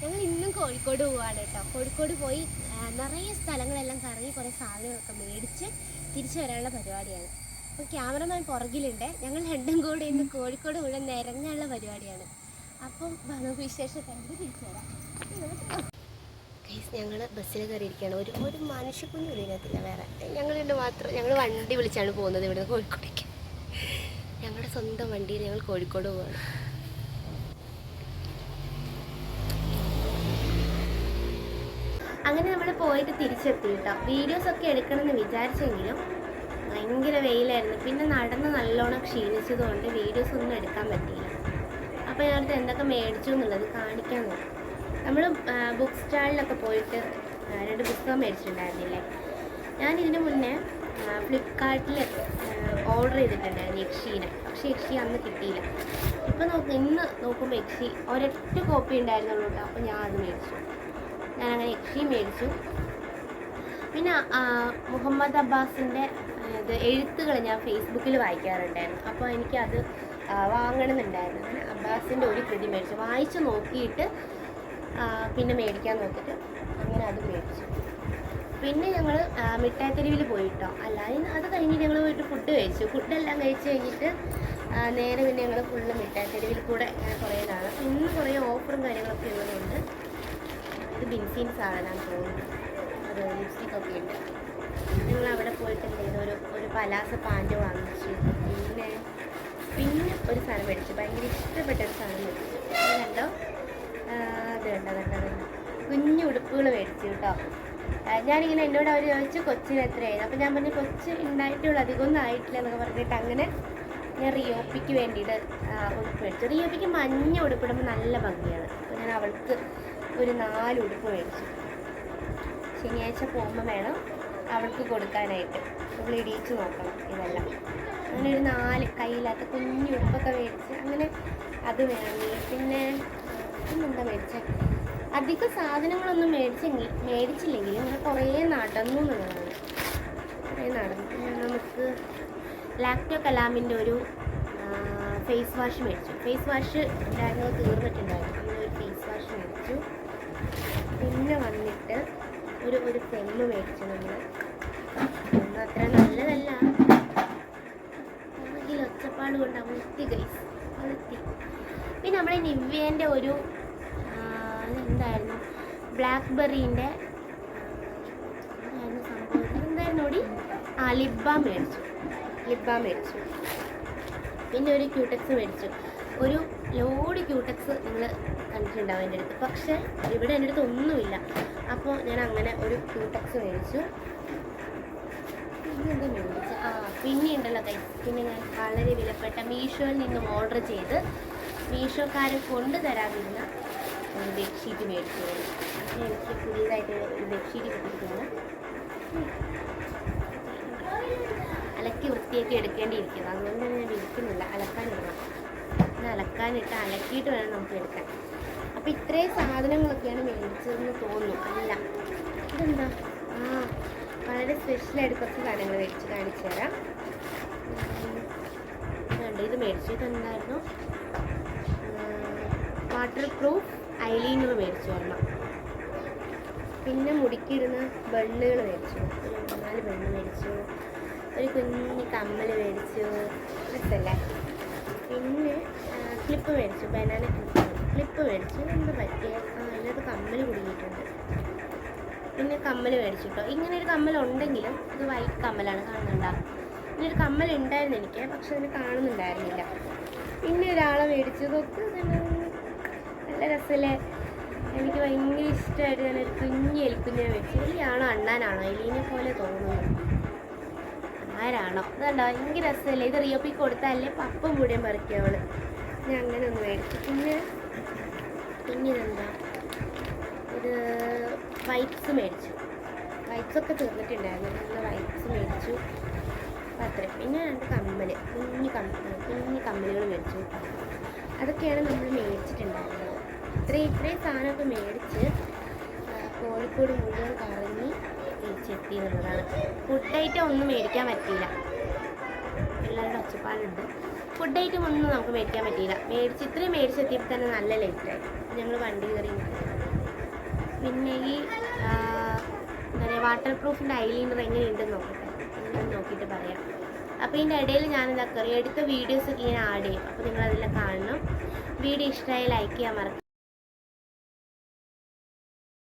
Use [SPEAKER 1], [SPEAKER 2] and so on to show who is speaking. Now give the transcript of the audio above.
[SPEAKER 1] ഞങ്ങൾ ഇന്നും കോഴിക്കോട് പോവാണ് കേട്ടോ. കോഴിക്കോട് പോയി നിറയെ സ്ഥലങ്ങളെല്ലാം കറങ്ങി കുറേ സാധനങ്ങളൊക്കെ മേടിച്ച് തിരിച്ചു വരാനുള്ള പരിപാടിയാണ്. അപ്പോൾ ക്യാമറമാൻ പുറകിലുണ്ട്. ഞങ്ങൾ രണ്ടും കൂടെ ഇന്ന് കോഴിക്കോട് മുഴുവൻ നിരങ്ങാനുള്ള പരിപാടിയാണ്. അപ്പം നമുക്ക് വിശേഷം കണ്ട് തിരിച്ചു വരാം. ഞങ്ങൾ ബസ്സിൽ കയറിയിരിക്കുകയാണ്. ഒരു ഒരു മനുഷ്യക്കുഞ്ഞു ഇതിനകത്തില്ല വേറെ ഞങ്ങളുണ്ട് മാത്രം ഞങ്ങൾ വണ്ടി വിളിച്ചാണ് പോകുന്നത് ഇവിടുന്ന് കോഴിക്കോടേക്ക് ഞങ്ങളുടെ സ്വന്തം വണ്ടിയിൽ ഞങ്ങൾ കോഴിക്കോട് പോവാണ്. അങ്ങനെ നമ്മൾ പോയിട്ട് തിരിച്ചെത്തി കേട്ടോ വീഡിയോസ് ഒക്കെ എടുക്കണമെന്ന് വിചാരിച്ചെങ്കിലും ഭയങ്കര വെയിലായിരുന്നു. പിന്നെ നടന്ന് നല്ലോണം ക്ഷീണിച്ചതുകൊണ്ട് വീഡിയോസ് ഒന്നും എടുക്കാൻ പറ്റിയില്ല. അപ്പോൾ ഞാനത് എന്തൊക്കെ മേടിച്ചു എന്നുള്ളത് കാണിക്കാൻ നോക്കാം. നമ്മൾ ബുക്ക് സ്റ്റാളിലൊക്കെ പോയിട്ട് രണ്ട് പുസ്തകം മേടിച്ചിട്ടുണ്ടായിരുന്നില്ലേ? ഞാൻ ഇതിനു മുന്നേ ഫ്ലിപ്കാർട്ടിൽ ഓർഡർ ചെയ്തിട്ടുണ്ടായിരുന്നു യക്ഷീനെ. പക്ഷേ യക്ഷി അന്ന് കിട്ടിയില്ല. ഇപ്പം നോക്ക് ഇന്ന് നോക്കുമ്പോൾ യക്ഷി ഒരൊറ്റ കോപ്പി ഉണ്ടായിരുന്നുള്ളൂ കേട്ടോ അപ്പോൾ ഞാൻ അത് മേടിച്ചു. ഞാൻ ഈ മേടിച്ചു പിന്നെ മുഹമ്മദ് അബ്ബാസിന്റെ ഇത് എഴുത്തുകൾ ഞാൻ ഫേസ്ബുക്കിൽ വായിക്കാറുണ്ടായിരുന്നു. അപ്പോൾ എനിക്കത് വാങ്ങണമെന്നുണ്ടായിരുന്നു. അങ്ങനെ അബ്ബാസിന്റെ ഒരു കൃതി മേടിച്ചു. വായിച്ച് നോക്കിയിട്ട് പിന്നെ മേടിക്കാൻ നോക്കിയിട്ട് അങ്ങനെ അത് മേടിച്ചു. പിന്നെ ഞങ്ങൾ മിഠായിത്തെരുവിൽ പോയിട്ടോ. അല്ലാതെ അത് കഴിഞ്ഞ് ഞങ്ങൾ പോയിട്ട് ഫുഡ് കഴിച്ചു. ഫുഡെല്ലാം കഴിച്ച് കഴിഞ്ഞിട്ട് നേരെ പിന്നെ ഞങ്ങൾ ഫുള്ള് മിഠായിത്തെരുവിൽ കൂടെ കുറേ നാളെ. ഇന്ന് കുറേ ഓഫറും കാര്യങ്ങളൊക്കെ ഉള്ളതുകൊണ്ട് ഇത് ബിൻസീൻ സാധനമാണ് തോന്നുന്നത് ലിപ്സ്റ്റിക് ഒക്കെ ഉണ്ട് നിങ്ങൾ അവിടെ പോയിട്ട് എന്ത് ഒരു ഒരു പലാസ പാന്റ് വാങ്ങിച്ചു. പിന്നെ പിന്നെ ഒരു സാധനം മേടിച്ചു. ഭയങ്കര ഇഷ്ടപ്പെട്ട ഒരു സാധനം മേടിച്ചു. കണ്ടോ അത് കണ്ടോ കണ്ടോ കണ്ടോ. കുഞ്ഞു ഉടുപ്പുകൾ മേടിച്ചു കേട്ടോ. ഞാനിങ്ങനെ എന്നോട് അവർ ചോദിച്ചു കൊച്ചിന് എത്രയായിരുന്നു അപ്പോൾ ഞാൻ പറഞ്ഞു കൊച്ച് ഉണ്ടായിട്ടുള്ളൂ അധികമൊന്നും ആയിട്ടില്ല എന്നൊക്കെ പറഞ്ഞിട്ട് അങ്ങനെ ഞാൻ റിയോപ്പിക്ക് വേണ്ടിയിട്ട് ഉടുപ്പ് മേടിച്ചു. റിയോപ്പിക്ക് മഞ്ഞ ഉടുപ്പിടുമ്പോൾ നല്ല ഭംഗിയാണ്. അപ്പോൾ ഞാൻ അവൾക്ക് ഒരു നാല് ഉടുപ്പ് മേടിച്ചു. ശനിയാഴ്ച പോകുമ്പോൾ വേണം അവൾക്ക് കൊടുക്കാനായിട്ട്. നമ്മൾ ഇടിയിച്ച് നോക്കണം ഇതെല്ലാം. അങ്ങനെ ഒരു നാല് കയ്യില്ലാത്ത കുഞ്ഞു ഉടുപ്പൊക്കെ മേടിച്ച് അങ്ങനെ അത് വേണമെങ്കിൽ പിന്നെ പിന്നെന്താ മേടിച്ചത് അധികം സാധനങ്ങളൊന്നും മേടിച്ചെങ്കിൽ മേടിച്ചില്ലെങ്കിലും ഇങ്ങനെ കുറേ നടന്നു എന്നുള്ളതാണ് കുറേ നടന്നു. നമുക്ക് ലാക്ടോ കലാമിന്റെ ഒരു ഫേസ് വാഷ് മേടിച്ചു. ഫേസ് വാഷ് ഉണ്ടായിരുന്നത് തീർന്നിട്ടുണ്ടായിരുന്നു. പിന്നെ വന്നിട്ട് ഒരു ഒരു പെണ്ണ് മേടിച്ചു നമ്മൾ ഒന്നും അത്ര നല്ലതല്ല. ഒച്ചപ്പാട് കൊണ്ട് അമുത്തി ഗൈസ് അമുത്തി പിന്നെ നമ്മുടെ നിവ്യേന്റെ ഒരു എന്തായിരുന്നു എന്തായിരുന്നു ബ്ലാക്ക്ബെറീന്റെ എന്തായിരുന്നു സംഭവം? എന്തായിരുന്നു കൂടി ആ ലിബാം മേടിച്ചു. ലിബാം മേടിച്ചു. പിന്നെ ഒരു ക്യൂട്ടക്സ് മേടിച്ചു. ഒരു ലോഡ് ക്യൂട്ടക്സ് നിങ്ങൾ കണ്ടിട്ടുണ്ടാവും എന്റെ അടുത്ത് പക്ഷേ ഇവിടെ എന്റെ അടുത്ത് ഒന്നുമില്ല. അപ്പോൾ ഞാൻ അങ്ങനെ ഒരു ക്യൂടെക്സ് മേടിച്ചു. പിന്നെന്താ മേടിച്ച ആ പിന്നെ ഉണ്ടല്ലോ കൈ പിന്നെ ഞാൻ വളരെ വിലപ്പെട്ട മീഷോയിൽ നിന്നും ഓർഡർ ചെയ്ത് മീഷോക്കാരൻ കൊണ്ടു തരാതിരുന്ന ഒരു ബെഡ്ഷീറ്റ് മേടിച്ചു. എനിക്ക് പുതിയതായിട്ട് ഒരു ബെഡ്ഷീറ്റ് കിട്ടിയിരിക്കുന്നത് അലക്കി വൃത്തിയാക്കി എടുക്കേണ്ടിയിരിക്കുന്നു. അതുകൊണ്ട് തന്നെ ഞാൻ വിളിക്കുന്നില്ല അലക്കാനിടണം. അലക്കാനിട്ട് അലക്കിയിട്ട് വേണം നമുക്ക് എടുക്കാൻ. അപ്പോൾ ഇത്രയും സാധനങ്ങളൊക്കെയാണ് മേടിച്ചതെന്ന് തോന്നുന്നു. അല്ല. ഇതെന്താ? ആ വളരെ സ്പെഷ്യലായിട്ട് കുറച്ച് സാധനങ്ങൾ മേടിച്ച് കാണിച്ചു തരാം. ഇത് മേടിച്ചു ഇതെന്തായിരുന്നു വാട്ടർ പ്രൂഫ് ഐലൈനർ മേടിച്ചു ഒരെണ്ണം പിന്നെ മുടിക്കിടുന്ന ബണ്ണുകൾ മേടിച്ചു. മൂന്നാൽ ബണ്ണ് മേടിച്ചു. ഒരു കുഞ്ഞു കമ്മൽ മേടിച്ചു. അല്ലേ പിന്നെ ക്ലിപ്പ് മേടിച്ചു. ബനാന ക്ലിപ്പ് ക്ലിപ്പ് മേടിച്ചു എന്ത് പറ്റിയ നല്ലൊരു കമ്മൽ കുടുങ്ങിയിട്ടുണ്ട്. പിന്നെ കമ്മൽ മേടിച്ചു കേട്ടോ ഇങ്ങനെ ഒരു കമ്മൽ ഉണ്ടെങ്കിലും ഇത് വൈറ്റ് കമ്മലാണ് കാണുന്നുണ്ടോ. ഇങ്ങനെ ഒരു കമ്മൽ ഉണ്ടായിരുന്നു എനിക്ക് പക്ഷെ അതിന് കാണുന്നുണ്ടായിരുന്നില്ല. പിന്നെ ഒരാളെ മേടിച്ചതൊക്കെ. നല്ല രസമല്ലേ എനിക്ക് ഭയങ്കര ഇഷ്ടമായിട്ട് ഞാനൊരു കുഞ്ഞ് എലിക്കുഞ്ഞിനെ മേടിച്ചു എലിയാണോ അണ്ണാനാണോ? എലീനെ പോലെ തോന്നുന്നു. ആരാണോ? അതുണ്ടോ ഭയങ്കര രസമല്ലേ ഇത് റിയോപ്പിക്ക് കൊടുത്താലേ പപ്പം കൂടിയും പറിക്കുക ഞാൻ അങ്ങനെ ഒന്ന് മേടിച്ചു പിന്നെ പിന്നെ ഇതെന്താ ഇത് വൈപ്സ് മേടിച്ചു. വൈപ്സ് ഒക്കെ തീർന്നിട്ടുണ്ടായിരുന്നു. നല്ല വൈപ്സ് മേടിച്ചു. അത്രയും പിന്നെ രണ്ട് കമ്മൽ കുഞ്ഞു കമ്മൽ കുഞ്ഞു കമ്മലുകൾ മേടിച്ചു. അതൊക്കെയാണ് നമ്മൾ മേടിച്ചിട്ടുണ്ടായിരുന്നത്. ഇത്രയും ഇത്രയും സാധനമൊക്കെ മേടിച്ച് കോഴിക്കോട് മുഴുവൻ കറങ്ങി തിരിച്ചെത്തി എന്നുള്ളതാണ്. ഫുഡ് ഐറ്റം ഒന്നും മേടിക്കാൻ പറ്റിയില്ല. എല്ലാവരുടെ ഒച്ചപ്പാടുണ്ട്. ഫുഡ് ഐറ്റം ഒന്നും നമുക്ക് മേടിക്കാൻ പറ്റിയില്ല. മേടിച്ച് ഇത്രയും മേടിച്ചെത്തിയപ്പോൾ തന്നെ നല്ല ലേറ്റായി ഞങ്ങൾ വണ്ടി കയറി. പിന്നെ ഈ എന്താ വാട്ടർ പ്രൂഫിന്റെ ഐലൈനർ എങ്ങനെയുണ്ടെന്ന് നോക്കട്ടെ. ഞാൻ നോക്കിയിട്ട് പറയാം. അപ്പോൾ ഇതിന്റെ ഇടയിൽ ഞാൻ എന്താ പറയുക എടുത്ത വീഡിയോസൊക്കെ ഇങ്ങനെ ആഡ് ചെയ്യും. അപ്പോൾ നിങ്ങളതെല്ലാം കാണണം. വീഡിയോ ഇഷ്ടമായി ലൈക്ക് ചെയ്യാൻ മറക്കും